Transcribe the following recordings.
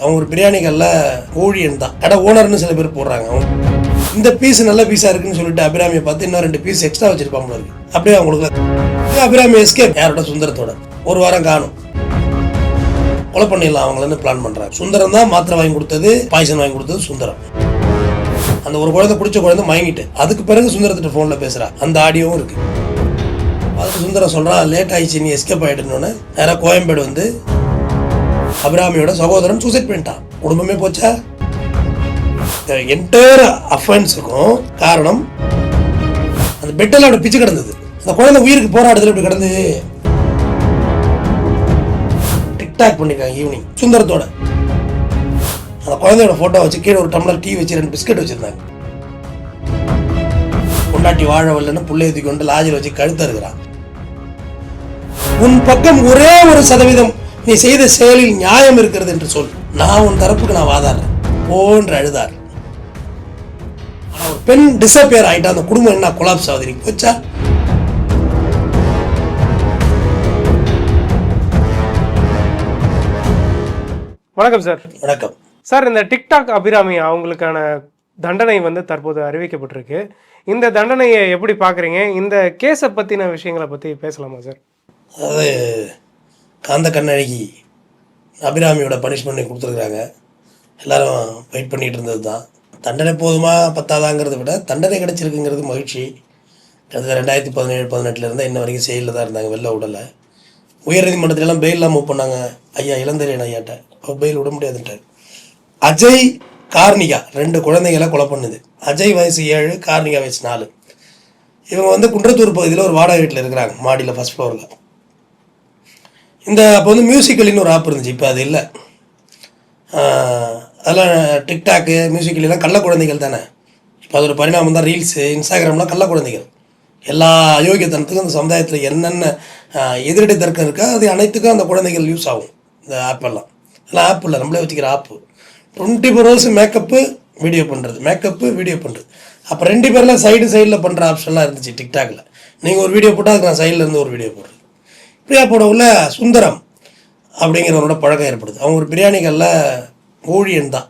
அவங்க ஒரு பிரியாணிகளில் ஊழியன் தான். கடை ஓனர்னு சில பேர் போடுறாங்க அவங்க. இந்த பீஸ் நல்ல பீஸாக இருக்குன்னு சொல்லிட்டு அபிராமியை பார்த்து இன்னும் ரெண்டு பீஸ் எக்ஸ்ட்ரா வச்சிருப்பாங்க இருக்கு. அப்படியே அவங்களுக்கு அபிராமி எஸ்கேப் யாரோட? சுந்தரத்தோட. ஒரு வாரம் காணும். கொலை பண்ணிடலாம் அவங்களன்னு பிளான் பண்ணுறாங்க சுந்தரம் தான் மாத்திரை வாங்கி கொடுத்தது பாய்சன் வாங்கி கொடுத்தது சுந்தரம். அந்த ஒரு குழந்தை பிடிச்ச குழந்தை மயங்கிட்டு. அதுக்கு பிறகு சுந்தரத்திட்ட ஃபோனில் பேசுகிறா அந்த ஆடியோவும் இருக்கு. அதுக்கு சுந்தரம் சொல்கிறான் லேட் ஆயிடுச்சு நீ எஸ்கேப் ஆகிடுனோன்னு நேராக கோயம்பேடு வந்து அபிராமியோட சகோதரன் சூசைட் பண்ணிட்டான். குடும்பமே போச்சா? இந்த என்டையர் அஃபென்ஸுக்கும் காரணம் அந்த பெட்டில் அப்படி பிச்சு கிடந்தது. அந்த குழந்தை உயிருக்கு போராடுதல் இப்படி கிடந்து டிக்டாக் பண்ணிருக்காங்க ஈவினிங் சுந்தரத்தோட. அந்த குழந்தையோட ஃபோட்டோ வச்சு கீழே ஒரு டம்ளர் டீ வச்சு ரெண்டு பிஸ்கட் வச்சிருந்தாங்க. பொண்டாட்டி வாழ வரலன்னு புள்ளைய தூக்கி கொண்டு லாஜில் வச்சு கழுத்த இருக்கிறான் உன் பக்கம் ஒரே ஒரு சதவீதம் நீ செய்த செயலில் நியாயம் இருக்கிறது என்று சொல். நான் உன் தரப்புக்கு நான் வாதாடுறேன். போன்று அழுதார். ஆனா ஒரு பெண் டிசப்பியர் ஆயிட்டா அந்த குடும்பம் என்ன கொலாப்ஸ் ஆகுது? நீ போச்சா? வணக்கம் சார் வணக்கம். சார் இந்த டிக்டாக் அபிராமி அவங்களுக்கான தண்டனை வந்து தற்போது அறிவிக்கப்பட்டிருக்கு. இந்த தண்டனையை எப்படி பார்க்குறீங்க? இந்த கேஸை பற்றின விஷயங்களை பற்றி பேசலாமா சார் அதாவது காந்த கண்ணழகி அபிராமியோட பனிஷ்மெண்ட் கொடுத்துருக்குறாங்க. எல்லாரும் வெயிட் பண்ணிகிட்டு இருந்தது தான் தண்டனை போதுமா பத்தாதாங்கிறத விட தண்டனை கிடைச்சிருக்குங்கிறது மகிழ்ச்சி. கிட்டத்தட்ட ரெண்டாயிரத்தி பதினேழு பதினெட்டுலேருந்து இன்ன வரைக்கும் செயலில் தான் இருந்தாங்க வெளில விடலை. உயர்நீதிமன்றத்திலலாம் பெயிலெலாம் மூவ் பண்ணாங்க. ஐயா இளந்தரியன் ஐயாட்ட. அப்போ பெயில் விட முடியாதுன்ட்டார். அஜய் கார்னிகா ரெண்டு குழந்தைகளை கொலை பண்ணுது. அஜய் வயசு ஏழு கார்னிகா வயசு நாலு. இவங்க வந்து குன்றத்தூர் பகுதியில் ஒரு வாடகை வீட்டில் இருக்கிறாங்க மாடியில் ஃபஸ்ட் ஃப்ளோரில் இந்த அப்போ வந்து மியூசிக்கலின்னு ஒரு ஆப் இருந்துச்சு இப்போ அது இல்லை. அதெல்லாம் டிக்டாக்கு மியூசிக்கல்லாம் கள்ள குழந்தைகள் தானே? இப்போ அதோட பரிணாமம் தான் ரீல்ஸு இன்ஸ்டாகிராம்லாம் கள்ள குழந்தைகள். எல்லா அயோக்கியத்தனத்துக்கும் அந்த சமுதாயத்தில் என்னென்ன எதிரடி எதிரடை தர்க்கம் இருக்கோ அது அனைத்துக்கும் அந்த குழந்தைகள் யூஸ் ஆகும் இந்த ஆப்பெல்லாம் எல்லாம். ஆப் இல்லை நம்மளே வச்சுக்கிற ஆப்பு twenty four hours makeup video பண்ணுறது மேக்கப்பு வீடியோ பண்ணுறது அப்போ ரெண்டு பேரில் சைடு சைடில் பண்ணுற ஆப்ஷன்லாம் இருந்துச்சு டிக்டாக்ல நீங்கள் ஒரு வீடியோ போட்டால் அதுக்கு நான் சைடில் இருந்து ஒரு வீடியோ போடுறேன் பிரியா போடவில் சுந்தரம் அப்படிங்கிறவனோட பழக்கம் ஏற்படுது. அவங்க ஒரு பிரியாணிகளில் ஊழியன் தான்.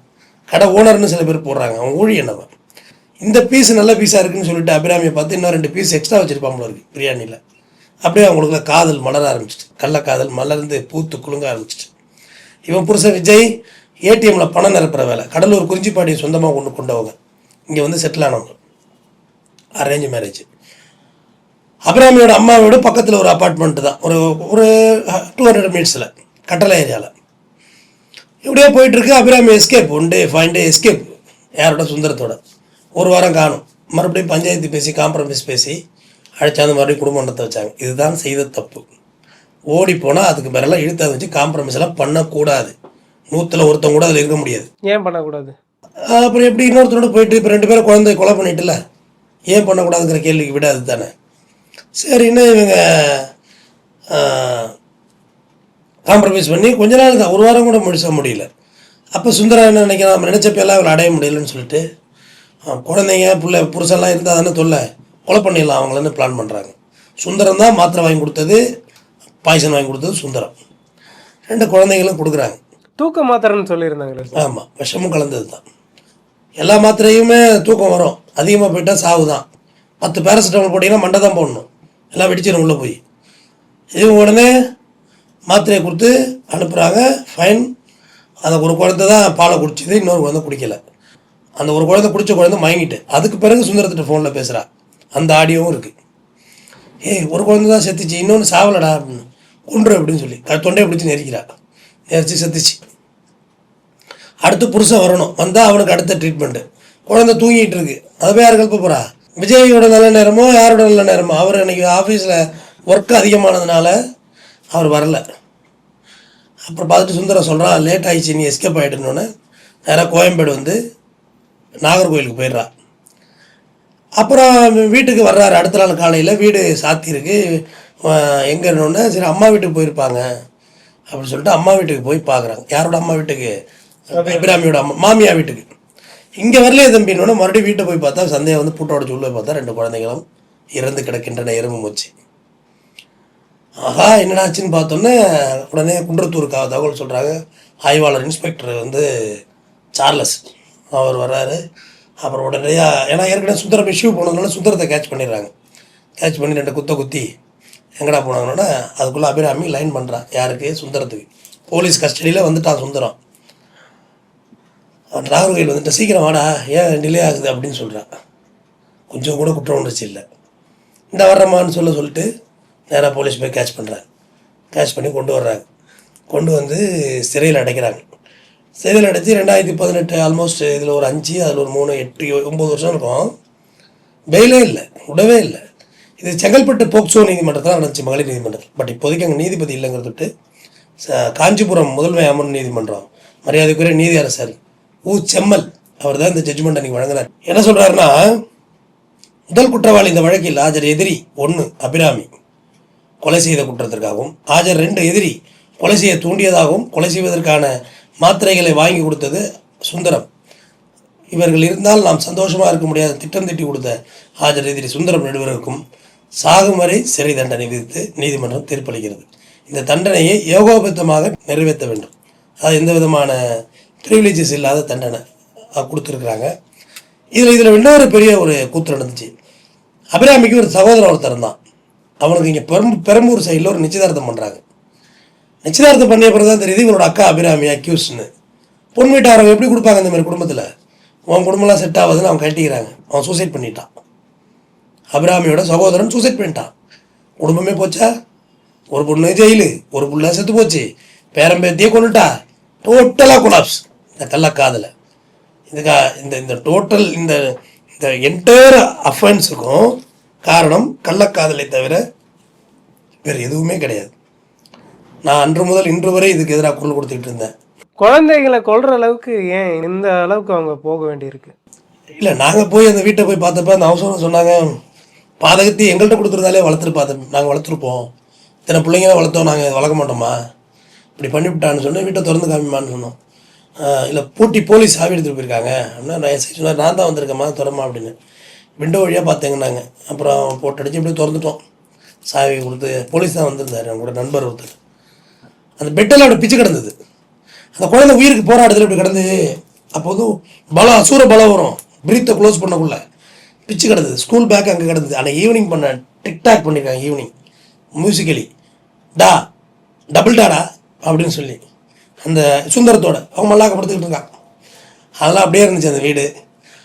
கடை ஓனர்னு சில பேர் போடுறாங்க. அவன் ஊழியன் அவன். இந்த பீஸ் நல்ல பீஸாக இருக்குன்னு சொல்லிட்டு அபிராமியை பார்த்து இன்னும் ரெண்டு பீஸ் எக்ஸ்ட்ரா வச்சுருப்பாங்களோ இருக்கு பிரியாணியில். அப்படியே அவங்களுக்குள்ள காதல் மலர ஆரம்பிச்சிட்டு கள்ளக்காதல் மலர்ந்து பூத்து குலுங்க ஆரம்பிச்சிட்டு இவன் புருஷன் விஜய் ஏடிஎம்மில் பணம் நிரப்புற வேலை. கடலூர் குறிஞ்சிப்பாடியை சொந்தமாக கொண்டு கொண்டவங்க. இங்கே வந்து செட்டில் ஆனவங்க. அரேஞ்ச் மேரேஜ் அபிராமியோட அம்மாவோட பக்கத்தில் ஒரு அப்பார்ட்மெண்ட் தான். ஒரு ஒரு டூ ஹண்ட்ரட் மினிட்ஸில் கட்டளை ஏரியாவில் இப்படியே போயிட்டு இருக்கு Abirami escape one day five day escape யாரோட சுந்தரத்தோட. ஒரு வாரம் காணும். மறுபடியும் பஞ்சாயத்து பேசி காம்ப்ரமைஸ் பேசி அழைச்சாந்து மறுபடியும் குடும்பம் நடத்த வச்சாங்க. இதுதான் செய்த தப்பு. ஓடி போனால் அதுக்கு மேலாம் இழுத்த வச்சு காம்ப்ரமைஸ் எல்லாம் பண்ணக்கூடாது. நூற்றில் ஒருத்தன் கூட அதில் இருக்க முடியாது. ஏன் பண்ணக்கூடாது? அப்புறம் எப்படி இன்னொருத்தரோட போயிட்டு இப்போ ரெண்டு பேரும் குழந்தை கொலை பண்ணிட்டுல? ஏன் பண்ணக்கூடாதுங்கிற கேள்விக்கு விட அதுதானே சரின்னு இவங்க காம்ப்ரமைஸ் பண்ணி கொஞ்ச நாள் தான் ஒரு வாரம் கூட முடிச்ச முடியல. அப்போ சுந்தரா என்ன நினைக்கிறான்? நம்ம நினச்சப்பெல்லாம் அவளை அடைய முடியலன்னு சொல்லிட்டு குழந்தைங்க பிள்ளை புருஷன்லாம் இருந்தால் தானே தொல்லை. கொலை பண்ணிடலாம் அவங்களன்னு பிளான் பண்ணுறாங்க சுந்தரம் தான் மாத்திரை வாங்கி கொடுத்தது பாய்சன் வாங்கி கொடுத்தது சுந்தரம். ரெண்டு குழந்தைங்களும் கொடுக்குறாங்க. தூக்க மாத்திரன்னு சொல்லியிருந்தாங்களே ஆமாம் விஷமும் கலந்தது தான். எல்லா மாத்திரையுமே தூக்கம் வரும். அதிகமாக போயிட்டால் சாவு தான். பத்து பேராசிட்டமால் போட்டிங்கன்னா மண்டை தான் போடணும். எல்லாம் வெடிச்சிடும் உள்ளே போய். இது உடனே மாத்திரையை கொடுத்து அனுப்புகிறாங்க ஃபைன் அந்த ஒரு குழந்தை தான் பாலை குடிச்சது இன்னொரு குழந்தை குடிக்கல. அந்த ஒரு குழந்தை குடித்த குழந்தை மயங்கிட்டு. அதுக்கு பிறகு சுந்தரத்திட்ட ஃபோனில் பேசுகிறா அந்த ஆடியோவும் இருக்குது ஏய் ஒரு குழந்தை தான் செத்துச்சு இன்னொன்று சாவலடா அப்படின்னு. குன்று அப்படின்னு சொல்லி. க- தொண்டையை பிடிச்சி நெரிக்கிறா. நெரிச்சு செத்துச்சு. அடுத்து புருஷன் வரணும். வந்தால் அவனுக்கு அடுத்த ட்ரீட்மெண்ட்டு குழந்தை தூங்கிட்டு இருக்கு. அதை போய் யார் கல்ப போகிறா விஜயோட நல்ல நேரமோ யாரோட நல்ல நேரமோ அவர் அன்னைக்கு ஆஃபீஸில் ஒர்க் அதிகமானதுனால அவர் வரல. அப்புறம் பார்த்துட்டு சுந்தரம் சொல்கிறான் லேட் ஆயிடுச்சு நீ எஸ்கேப் ஆகிடுனோடனே நேராக கோயம்பேடு வந்து நாகர்கோயிலுக்கு போயிடுறா. அப்புறம் வீட்டுக்கு வர்றாரு அடுத்த நாள் காலையில் வீடு சாத்தியிருக்கு எங்கே இருந்தோடனே சரி அம்மா வீட்டுக்கு போயிருப்பாங்க. அப்படின்னு சொல்லிட்டு அம்மா வீட்டுக்கு போய் பார்க்குறாங்க யாரோட அம்மா வீட்டுக்கு? அபிராமியோட அம்மா மாமியா வீட்டுக்கு. இங்கே வரலையே தம்பினோட மறுபடியும் வீட்டை போய் பார்த்தா சந்தையை வந்து பூட்டோட உள்ள பார்த்தா ரெண்டு குழந்தைகளும் இறந்து கிடக்கின்றன எறும்பு மூச்சு. ஆஹா என்னடாச்சுன்னு பார்த்தோன்னே உடனே குன்றத்தூருக்காக தகவல் சொல்கிறாங்க ஆய்வாளர் இன்ஸ்பெக்டர் வந்து சார்லஸ். அவர் வர்றாரு. அப்புறம் உடனடியாக ஏன்னா ஏற்கனவே சுந்தரம் இஷ்யூ போனதுனால சுந்தரத்தை கேட்ச் பண்ணிடுறாங்க. கேட்ச் பண்ணி ரெண்டு குத்த குத்தி எங்கடா போனாங்கன்னா அதுக்குள்ளே அபிராமி லைன் பண்ணுறான் யாருக்கு? சுந்தரத்துக்கு. போலீஸ் கஸ்டடியில் வந்துட்டான் சுந்தரம். அவன் நாகர்கோயில் வந்துட்டு சீக்கிரம் வாடா ஏன் டிலே ஆகுது? அப்படின்னு சொல்கிறான் கொஞ்சம் கூட குற்ற உணர்ச்சி இல்லை. இந்த வர்றம்மான்னு சொல்ல சொல்லிட்டு நேராக போலீஸ் போய் கேட்ச் பண்ணுறாங்க கேட்ச் பண்ணி கொண்டு வர்றாங்க. கொண்டு வந்து சிறையில் அடைக்கிறாங்க. சிறையில் அடைச்சி ரெண்டாயிரத்தி பதினெட்டு ஆல்மோஸ்ட் இதில் ஒரு அஞ்சு அதில் ஒரு மூணு எட்டு ஒம்பது வருஷம் இருக்கும். பெயிலே இல்லை. விடவே இல்லை. இது செங்கல்பட்டு போக்சோ நீதிமன்றத்தில் நடந்துச்சு மகளிர் நீதிமன்றத்தில். பட் இப்போதைக்கு அங்கே நீதிபதி இல்லைங்கிறது ச- காஞ்சிபுரம் முதன்மை அமர்வு நீதிமன்றம் மரியாதைக்குரிய நீதி அரசர் ஊ செம்மல். அவர் தான் இந்த ஜட்ஜ்மெண்ட் அன்னைக்கு வழங்கினார். என்ன சொல்கிறாருன்னா முதல் குற்றவாளி இந்த வழக்கில் ஆஜர் எதிரி ஒன்று அபிராமி. கொலை செய்த குற்றத்திற்காகவும் ஆஜர் ரெண்டு எதிரி கொலை செய்ய தூண்டியதாகவும் கொலை செய்வதற்கான மாத்திரைகளை வாங்கி கொடுத்தது சுந்தரம். இவர்கள் இருந்தால் நாம் சந்தோஷமாக இருக்க முடியாத. திட்டம் திட்டி கொடுத்த ஆஜர் எதிரி சுந்தரம் நடுவருக்கும் சாகும் வரை சிறை தண்டனை விதித்து நீதிமன்றம் தீர்ப்பளிக்கிறது. இந்த தண்டனையை ஏகோபித்தமாக நிறைவேற்ற வேண்டும். அது எந்த விதமான ப்ரிவிலேஜஸ் இல்லாத தண்டனை கொடுத்துருக்குறாங்க. இதில் இதில் இன்னொரு பெரிய ஒரு கூத்து நடந்துச்சு. அபிராமிக்கு ஒரு சகோதரன் ஒருத்தர் தான் அவனுக்கு இங்கே பெரும் பெரம்பூர் சைடில் ஒரு நிச்சயதார்த்தம் பண்ணுறாங்க நிச்சயதார்த்தம் பண்ணிய பிறகு தான் தெரியுது இவனோட அக்கா அபிராமி அக்யூஸ்னு பொன் வீட்டாரவங்க எப்படி கொடுப்பாங்க இந்த மாதிரி குடும்பத்தில்? உன் குடும்பம்லாம் செட் ஆகுதுன்னு அவன் கட்டிக்கிறாங்க அவன் சூசைட் பண்ணிட்டான். அபிராமியோட சகோதரன் சூசைட் பண்ணிட்டான். குடும்பமே போச்சா? ஒரு பொண்ணு ஜெயிலு ஒரு புள்ள செத்து போச்சு. பேரம்பேத்தியே கொண்டுட்டா டோட்டலாக கொலாப்ஸ் இந்த கள்ளக்காதலை. இதுக்கா இந்த இந்த டோட்டல் இந்த இந்த என்டையர் அஃபென்ஸுக்கும் காரணம் கள்ளக்காதலை தவிர வேறு எதுவுமே கிடையாது. நான் அன்று முதல் இன்று வரை இதுக்கு எதிராக குரல் கொடுத்துக்கிட்டு இருந்தேன். குழந்தைகளை கொல்ற அளவுக்கு ஏன் இந்த அளவுக்கு அவங்க போக வேண்டியிருக்கு? இல்லை நாங்கள் போய் அந்த வீட்டை போய் பார்த்தப்ப அந்த அவசரம் சொன்னாங்க பாதகத்தை எங்கள்கிட்ட கொடுத்துருந்தாலே வளர்த்துட்டு பார்த்து நாங்கள் வளர்த்துருப்போம். இத்தனை பிள்ளைங்க வளர்த்தோம் நாங்கள் வளர்க்க மாட்டோமா? இப்படி பண்ணிவிட்டான்னு சொன்னேன் வீட்டை திறந்து காமிமான்னு சொன்னோம். இல்லை பூட்டி போலீஸ் சாவி எடுத்துகிட்டு போயிருக்காங்க. அப்படின்னா நான் சரி நான் தான் வந்திருக்கேம்மா திறமா அப்படின்னு. விண்டோ வழியாக பார்த்தேங்கன்னாங்க. அப்புறம் போட்டு அடித்து இப்படியே திறந்துட்டோம். சாவி கொடுத்து போலீஸ் தான் வந்திருந்தார் என் கூட நண்பர் ஒருத்தர். அந்த பெட்டெல்லாம் அப்படி பிச்சு கிடந்தது. அந்த குழந்தை உயிருக்கு போராட்டத்தில் இப்படி கிடந்து அப்போ வந்து பலம் அசூர பலம் வரும். பிரீத்தை க்ளோஸ் பண்ணக்குள்ள. பிச்சு கிடந்தது. ஸ்கூல் பேக் அங்கே கிடந்தது. ஆனால் ஈவினிங் பண்ண டிக்டாக் பண்ணியிருக்காங்க ஈவினிங் மியூசிக்கலி டா டபுள் டாடா அப்படின்னு சொல்லி. அந்த சுந்தரத்தோட. அவங்க மல்லாக்க படுத்துக்கிட்டு இருக்கான் அதெல்லாம் அப்படியே இருந்துச்சு அந்த வீடு.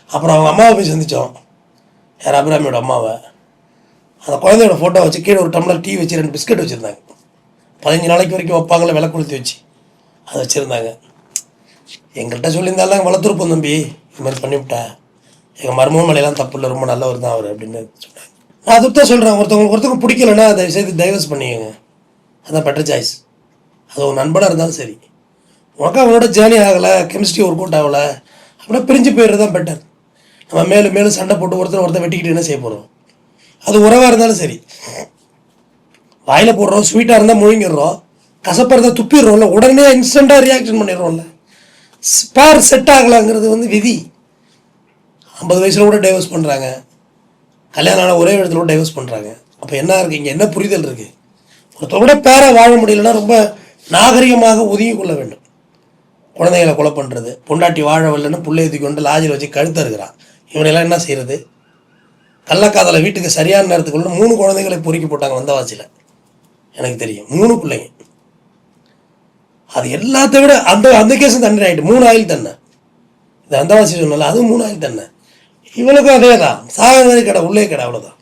அப்புறம் அவங்க அம்மாவை போய் சந்தித்தோம் யார்? அபிராமியோட அம்மாவை. அந்த குழந்தையோட ஃபோட்டோ வச்சு கீழே ஒரு டம்ளர் டீ வச்சு ரெண்டு பிஸ்கட் வச்சுருந்தாங்க. பதினஞ்சு நாளைக்கு வரைக்கும் வைப்பாங்களே விலை கொளுத்தி வச்சு. அதை வச்சுருந்தாங்க. எங்கள்கிட்ட சொல்லியிருந்தாலும் வளர்த்துருப்போம் தம்பி. இது மாதிரி பண்ணிவிட்டா. எங்கள் மருமக மேலையெல்லாம் தப்பு இல்லை. ரொம்ப நல்லவர் தான் அவர் அப்படின்னு சொன்னாங்க. நான் அதுக்கு தான் சொல்கிறேன் ஒருத்தவங்களுக்கு ஒருத்தவங்க பிடிக்கலன்னா தயவு செய்து டைவர்ஸ் பண்ணிக்கோங்க. அதான் பெட்டர் சாய்ஸ் அது ஒரு நண்பனாக இருந்தாலும் சரி. உனக்கு அவனோட ஜேர்னி ஆகலை கெமிஸ்ட்ரி ஒர்க் அவுட் ஆகலை. அப்படின்னா பிரிஞ்சு போயிடுறது தான் பெட்டர் நம்ம மேலும் மேலும் சண்டை போட்டு ஒருத்தர் ஒருத்தர் வெட்டிக்கிட்டு என்ன செய்ய போகிறோம் அது உறவாக இருந்தாலும் சரி. வாயில் போடுறோம் ஸ்வீட்டாக இருந்தால் முழுங்கிடுறோம். கசப்பாக இருந்தால் துப்பிடுறோம்ல உடனே இன்ஸ்டண்ட்டாக ரியாக்ஷன் பண்ணிடுறோம்ல. ஸ்பேர் செட் ஆகலாங்கிறது வந்து விதி. ஐம்பது வயசில் கூட டைவர்ஸ் பண்ணுறாங்க கல்யாணம் ஆன ஒரே இடத்துல கூட டைவர்ஸ் பண்ணுறாங்க அப்போ என்ன இருக்குது இங்கே என்ன புரிதல் இருக்குது ஒருத்தர் கூட பேரை வாழ முடியலன்னா ரொம்ப நாகரிகமாக ஒதுங்கி கொள்ள வேண்டும். குழந்தைகளை கொலை பண்ணுறது பொண்டாட்டி வாழ வரலன்னு புள்ளைய தூக்கி கொண்டு லாஜில் வச்சு கழுத்த இருக்கிறான் இவனையெல்லாம் என்ன செய்கிறது கள்ளக்காதலை வீட்டுக்கு சரியான நேரத்துக்குள்ள மூணு குழந்தைகளை பொறுக்கி போட்டாங்க வந்தவாசியில். எனக்கு தெரியும். மூணு பிள்ளைங்க. அது எல்லாத்த விட அந்த அந்த கேஸும் தண்ணி ஆகிட்டு மூணு ஆயில் தண்ணை இது அந்தவாசி சொன்னால அதுவும் மூணு ஆயில் தண்ணை இவனுக்கும் அதே தான் சாக கடை உள்ளே கடை அவ்வளோதான்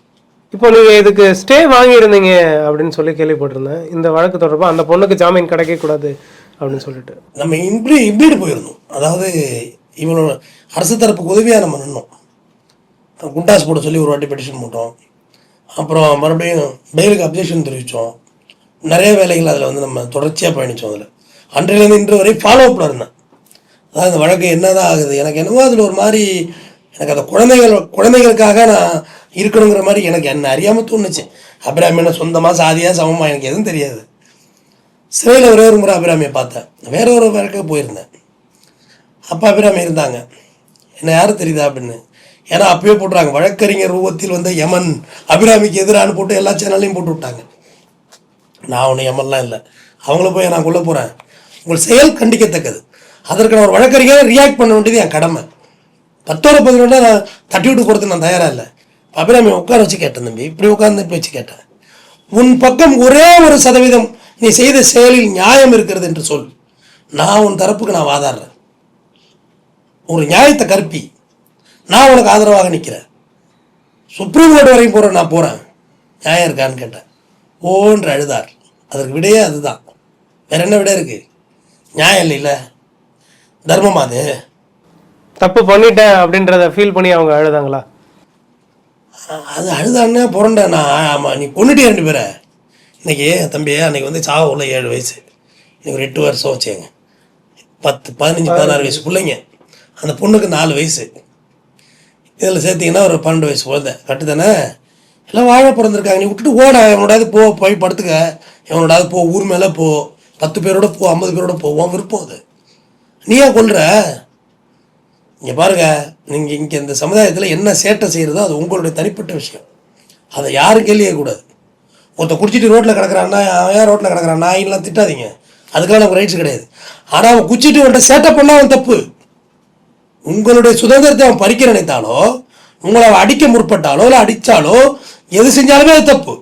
இப்போ நீங்கள் இதுக்கு ஸ்டே வாங்கியிருந்தீங்க அப்படின்னு சொல்லி கேள்விப்பட்டிருந்தேன். இந்த வழக்கு தொடர்பாக அந்த பொண்ணுக்கு ஜாமீன் கிடைக்க கூடாது அப்படின்னு சொல்லிட்டு. நம்ம இப்படி இப்படி போயிருந்தோம் அதாவது இவனோட அரசு தரப்புக்கு உதவியாக நம்ம நின்னோம். குண்டாஸ் போட சொல்லி ஒரு வாட்டி பெட்டிஷன் போட்டோம். அப்புறம் மறுபடியும் பெயிலுக்கு அப்ஜெக்ஷன் தெரிவித்தோம் நிறைய வேலைகள் அதில் வந்து நம்ம தொடர்ச்சியாக பயணித்தோம் அதில். அன்றையிலேருந்து இன்று வரை ஃபாலோ அப்பில் இருந்தேன். அதாவது அந்த வழக்கு என்னதான் ஆகுது? எனக்கு என்னவோ அதில் ஒரு மாதிரி எனக்கு அந்த குழந்தைகள் குழந்தைகளுக்காக நான் இருக்கணுங்கிற மாதிரி எனக்கு என்ன அறியாமல் தோணுச்சு. அபிராமியான சொந்தமாக சாதியாக சமமாக எனக்கு எதுவும் தெரியாது. சிறையில் ஒரே ஒரு முறை அபிராமியை பார்த்தேன். வேற ஒரு வழக்கு போயிருந்தேன். அப்போ அபிராமி இருந்தாங்க. என்ன யாரும் தெரியுதா அப்படின்னு? ஏன்னா அப்பயே போட்டுறாங்க. வழக்கறிஞர் ரூபத்தில் வந்த யமன் அபிராமிக்கு எதிரான போட்டு எல்லா சேனல்லையும் போட்டு விட்டாங்க. நான் ஒன்றும் யமன்லாம் இல்லை. அவங்கள போய் நான் கொள்ள போகிறேன் உங்கள் செயல் கண்டிக்கத்தக்கது. அதற்கு நான் ஒரு வழக்கறிஞர் ரியாக்ட் பண்ண வேண்டியது என் கடமை. பத்தோட பதினொன்றா நான் தட்டி விட்டு போகிறதுக்கு நான் தயாராக இல்லை. அபிராமி உட்கார வச்சு கேட்டேன் தம்பி. இப்படி உட்காந்து வச்சு கேட்டேன். உன் பக்கம் ஒரே ஒரு சதவீதம் நீ செய்த செயலில் நியாயம் இருக்கிறது என்று சொல். நான் உன் தரப்புக்கு நான் வாதாடுறேன். ஒரு நியாயத்தை கற்பி நான் உனக்கு ஆதரவாக நிற்கிறேன். சுப்ரீம் கோர்ட் வரைக்கும் போகிறேன் நான் போகிறேன் நியாயம் இருக்கான்னு கேட்டேன். ஓன்று அழுதார். அதற்கு விடையே அதுதான். வேற என்ன விட இருக்கு? நியாயம் இல்லைல்ல. தர்மமா அது. தப்பு பண்ணிட்டேன் அப்படின்றத ஃபீல் பண்ணி அவங்க அழுதாங்களா? அது அழுதானே புரண்ட நான். ஆமாம் நீ கொண்டுட்டே ரெண்டு பேரை? இன்னைக்கு தம்பி அன்னைக்கு வந்து சாவ உள்ள ஏழு வயசு. இன்னைக்கு ஒரு எட்டு வருஷம் வச்சேங்க பத்து பதினஞ்சு பதினாறு வயசு பிள்ளைங்க. அந்த பொண்ணுக்கு நாலு வயசு. இதில் சேர்த்திங்கன்னா ஒரு பன்னெண்டு வயசு குழந்தை கட்டு தானே எல்லாம் வாழ பிறந்திருக்காங்க. நீ விட்டுட்டு ஓட. எவனோடாவது போ போய் படுத்துக்க. எவனோடாவது போ ஊர் மேலே போ. பத்து பேரோட போ ஐம்பது பேரோட போ. உன் விருப்பம் அது. நீ ஏன் கொல்ற? இங்கே பாருங்க. நீங்கள் இங்கே இந்த சமுதாயத்தில் என்ன சேட்டை செய்கிறதோ அது உங்களுடைய தனிப்பட்ட விஷயம். அதை யாரும் கேள்வியே ஒருத்தர் ஒருத்தன் குடிச்சிட்டு ரோட்டில் கிடக்குறான்னா அவன் ஏன் ரோட்டில் கிடக்கிறான் நாயின்லாம் திட்டாதீங்க. அதுக்கெல்லாம் நமக்கு ரைட்ஸ் கிடையாது. ஆனால் அவன் குச்சிட்டு அவன்கிட்ட சேட்டை பண்ணா அவன் தப்பு. உங்களுடைய சுதந்திரத்தை அவன் பறிக்க நினைத்தாலோ உங்களை அவன் அடிக்க முற்பட்டாலோ இல்லை அடித்தாலோ எது செஞ்சாலுமே அது தப்பு.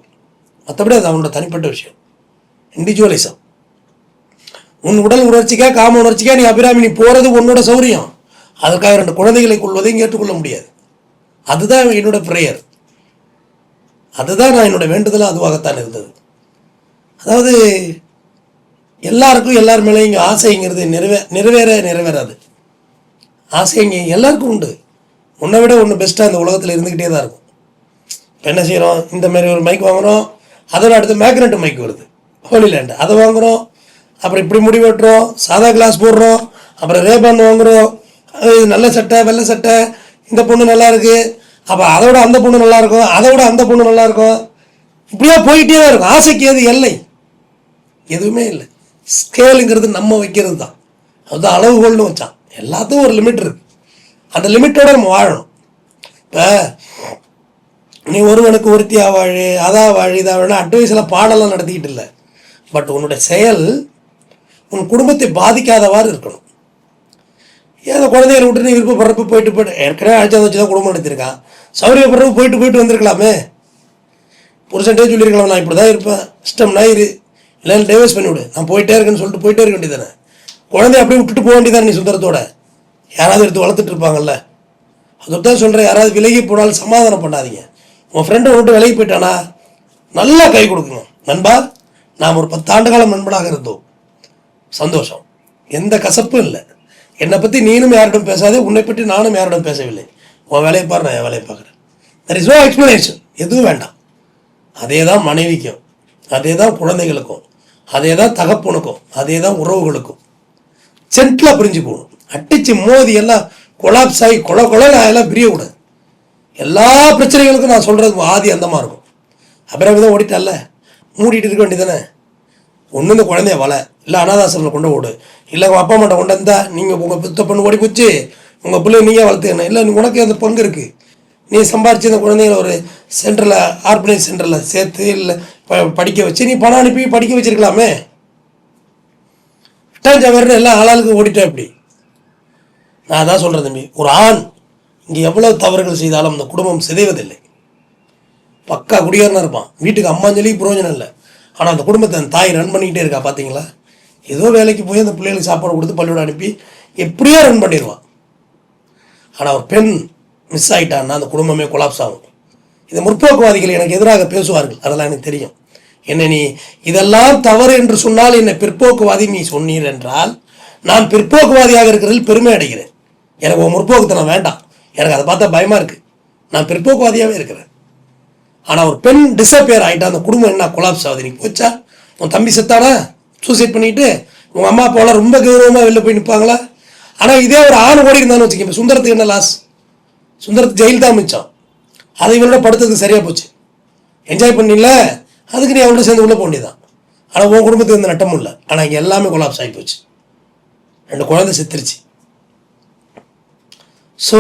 மற்றபடி அது அவனோட தனிப்பட்ட விஷயம். இண்டிவிஜுவலிசம் உன் உடல் உணர்ச்சிக்கா காம உணர்ச்சிக்காக நீ அபிராமி நீ போகிறது உன்னோட சௌரியம். அதுக்காக ரெண்டு குழந்தைகளை கொள்வதையும் ஏற்றுக்கொள்ள முடியாது. அதுதான் என்னோட ப்ரேயர் அதுதான் நான் என்னோட வேண்டுதலாக அதுவாகத்தான் இருந்தது. அதாவது எல்லாருக்கும் எல்லார் மேலேயும் இங்கே ஆசைங்கிறது நிறைவே நிறைவேற நிறைவேறாது. ஆசை இங்கே எல்லாருக்கும் உண்டு. உன்னை விட ஒன்று பெஸ்ட்டாக இந்த உலகத்தில் இருந்துக்கிட்டே தான் இருக்கும். இப்போ என்ன செய்கிறோம் இந்த மாதிரி ஒரு மைக் வாங்குகிறோம் அதோட அடுத்து மேக்னெட் மைக் வருது. ஹோலிலேண்டு அதை வாங்குகிறோம் அப்புறம் இப்படி முடி வெட்டுறோம். சாதா கிளாஸ் போடுறோம். அப்புறம் ரேபான் வாங்குகிறோம் நல்ல சட்டை வெள்ளை சட்டை. இந்த பொண்ணு நல்லா இருக்குது அப்போ அதை விட அந்த பொண்ணு நல்லா இருக்கும் விட அந்த பொண்ணு நல்லா இருக்கும். இப்படியே போயிட்டே தான் இருக்கும். ஆசைக்கு எது எல்லை. எதுவுமே இல்லை. ஸ்கேலுங்கிறது நம்ம வைக்கிறது தான். அதுதான் அளவுகோல்னு வச்சான். எல்லாத்துக்கும் ஒரு லிமிட் இருக்கு. அந்த லிமிட்டோட நம்ம வாழணும். இப்போ நீ ஒருவனுக்கு ஒருத்தியாக வாழு அதா வாழு இதா வாழு அட்வைஸில் பாடலாம் நடத்திக்கிட்டு இல்லை. பட் உன்னுடைய செயல் உன் குடும்பத்தை பாதிக்காதவாறு இருக்கணும். ஏன் அந்த குழந்தைகளை விட்டு நீ விருப்பப்படுறப்ப போயிட்டு போயிட்டு ஏற்கனவே அழைச்சதை வச்சு தான் குடும்பம் நடத்திருக்கான் சௌரியப்படுறப்ப போயிட்டு போயிட்டு வந்திருக்கலாமே? புருஷன்ட்டே சொல்லியிருக்கலாம் நான் இப்படி தான் இருப்பேன் இஷ்டம்னா இரு. இல்லை டைவர்ஸ் பண்ணிவிடு நான் போயிட்டே இருக்கேன்னு சொல்லிட்டு போயிட்டே இருக்க வேண்டியதானே குழந்தைய அப்படியே விட்டுட்டு போக வேண்டியதானே நீ சுந்தரத்தோட யாராவது எடுத்து வளர்த்துட்டு இருப்பாங்கல்ல. அதைத்தான் சொல்கிறேன் யாராவது விலகி போனாலும் சமாதானம் பண்ணாதீங்க. உன் ஃப்ரெண்டை விட்டு விலகி போயிட்டானா? நல்லா கை கொடுக்குங்க. நண்பா நாம் ஒரு பத்தாண்டு காலம் நண்பனாக இருந்தோம். சந்தோஷம். எந்த கசப்பும் இல்லை. என்னை பற்றி நீனும் யாரிடம் பேசாதே உன்னை பற்றி நானும் யாரிடம் பேசவில்லை. உன் வேலையை பாரு நான் என் வேலையை பார்க்குறேன். தெர் இஸ் நோ எக்ஸ்ப்ளனேஷன் எதுவும் வேண்டாம். அதே தான் மனைவிக்கும் அதே தான் குழந்தைகளுக்கும் அதே தான் தகப்பனுக்கும் அதே தான் உறவுகளுக்கும் சென்டில் பிரிஞ்சு போகணும். அடிச்சு மோதி எல்லாம் கொலாப்ஸ் ஆகி கொல கொலை எல்லாம் பிரியக்கூடாது. எல்லா பிரச்சனைகளுக்கும் நான் சொல்கிறது ஆதி அந்தமாக இருக்கும். அப்புறம் தான் ஓடிட்டல்ல மூடிட்டு இருக்க வேண்டியதானே ஒன்று இந்த குழந்தைய வலை இல்லை அனாதாசிரமில் கொண்டு விடு இல்லை உங்கள் அப்பா அம்மாட்ட கொண்டு வந்தா நீங்கள் உங்கள் பித்த பொண்ணு ஓடி போச்சு. உங்கள் பிள்ளை நீங்கள் வளர்த்துக்கணும் இல்லை நீ உனக்கு அந்த பங்கு இருக்குது நீ சம்பாரித்து இந்த குழந்தைங்கள ஒரு சென்டரில் ஆர்பனைஸ் சென்டரில் சேர்த்து இல்லை ப படிக்க வச்சு நீ பணம் அனுப்பி படிக்க வச்சிருக்கலாமே. விட்டாஞ்சவர்னு எல்லாம் ஆளாளுக்கு ஓடிட்டேன் இப்படி நான் அதான் சொல்கிறேன் தம்பி ஒரு ஆண் இங்கே எவ்வளோ தவறுகள் செய்தாலும் அந்த குடும்பம் சிதைவதில்லை. பக்கா குடியாரனாக இருப்பான். வீட்டுக்கு அம்மாஞ்சலி பிரயோஜனம் இல்லை. ஆனால் அந்த குடும்பத்தை அந்த தாய் ரன் பண்ணிக்கிட்டே இருக்கா பார்த்தீங்களா ஏதோ வேலைக்கு போய் அந்த பிள்ளைகளுக்கு சாப்பாடு கொடுத்து பள்ளியோட அனுப்பி எப்படியோ ரன் பண்ணிடுவான். ஆனால் ஒரு பெண் மிஸ் ஆகிட்டான்னா அந்த குடும்பமே கொலாப்ஸ் ஆகும். இந்த முற்போக்குவாதிகள் எனக்கு எதிராக பேசுவார்கள். அதெல்லாம் எனக்கு தெரியும். என்ன நீ இதெல்லாம் தவறு என்று சொன்னால் என்னை பிற்போக்குவாதி நீ சொன்னீர் என்றால் நான் பிற்போக்குவாதியாக இருக்கிறதில் பெருமை அடைகிறேன். எனக்கு உன் முற்போக்குத்தனம் வேண்டாம். எனக்கு அதை பார்த்தா பயமாக இருக்குது நான் பிற்போக்குவாதியாகவே இருக்கிறேன். ஆனால் ஒரு பெண் டிசப்பியர் ஆகிட்டா அந்த குடும்பம் என்ன கொலாப்ஸ் ஆகுது? நீ போச்சா? உன் தம்பி செத்தானா? சூசைட் பண்ணிட்டு உங்கள் அம்மா அப்பாவெல்லாம் ரொம்ப கௌரவமாக வெளில போய் நிற்பாங்களா ஆனால் இதே ஒரு ஆண் ஓடி இருந்தான்னு வச்சுக்கோங்க. இப்போ சுந்தரத்துக்கு என்ன லாஸ் சுந்தரத்து ஜெயில் தான் மிச்சம் அதை இவனோட படுத்ததுக்கு சரியாக போச்சு. என்ஜாய் பண்ணல? அதுக்கு நீ அவனோட சேர்ந்து உள்ளே போக வேண்டியதான் ஆனால் உன் குடும்பத்துக்கு எந்த நட்டமும் இல்லை. ஆனால் இங்கே எல்லாமே கொலாப்ஸ் ஆகி போச்சு. ரெண்டு குழந்தை செத்துருச்சு. ஸோ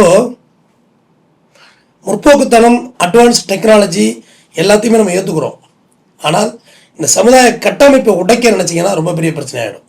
முற்போக்குத்தனம் அட்வான்ஸ் டெக்னாலஜி எல்லாத்தையுமே நம்ம ஏற்றுக்கிறோம் ஆனால் இந்த சமுதாய கட்டமைப்பை உடைக்க நினச்சிங்கன்னா ரொம்ப பெரிய பிரச்சனை ஆகிடும்